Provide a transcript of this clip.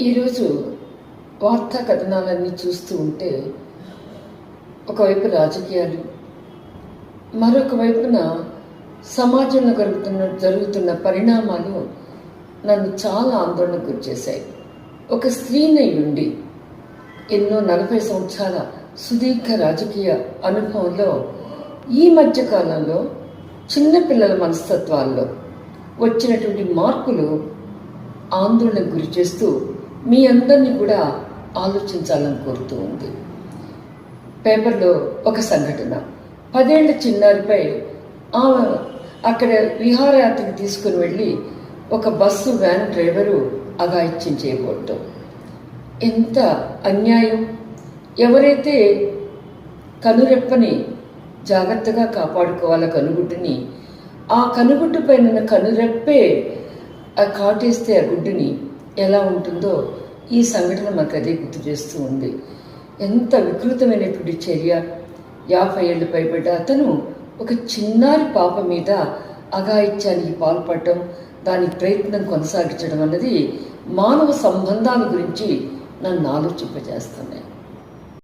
ఈరోజు వార్తా కథనాలన్నీ చూస్తూ ఉంటే ఒకవైపు రాజకీయాలు మరొక వైపున సమాజంలో జరుగుతున్న జరుగుతున్న పరిణామాలు నన్ను చాలా ఆందోళనకు గురిచేశాయి. ఒక స్త్రీనై ఉండి ఎన్నో నలభై సంవత్సరాల సుదీర్ఘ రాజకీయ అనుభవంలో ఈ మధ్య కాలంలో చిన్నపిల్లల మనస్తత్వాల్లో వచ్చినటువంటి మార్పులు ఆందోళనకు గురి చేస్తూ మీ అందరినీ కూడా ఆలోచించాలని కోరుతూ ఉంది. పేపర్లో ఒక సంఘటన. పదేళ్ళ చిన్నారిపై ఆమె అక్కడ విహారయాత్రకు తీసుకుని వెళ్ళి ఒక బస్సు వ్యాన్ డ్రైవరు అగాయిత్యం చేయకూడదు ఎంత అన్యాయం! ఎవరైతే కనురెప్పని జాగ్రత్తగా కాపాడుకోవాల కనుగుడ్డుని ఆ కనుగుడ్డు పైన కనురెప్పే ఆ కాటేస్తే ఆ గుడ్డుని ఎలా ఉంటుందో ఈ సంఘటన మాకు అదే గుర్తు చేస్తూ ఉంది. ఎంత వికృతమైనటువంటి చర్య. యాభై ఏళ్ళు పైబడ్డ అతను ఒక చిన్నారి పాప మీద అఘాయిత్యానికి పాల్పడటం దానికి ప్రయత్నం కొనసాగించడం అన్నది మానవ సంబంధాల గురించి నన్ను ఆలోచింపజేస్తున్నాయి.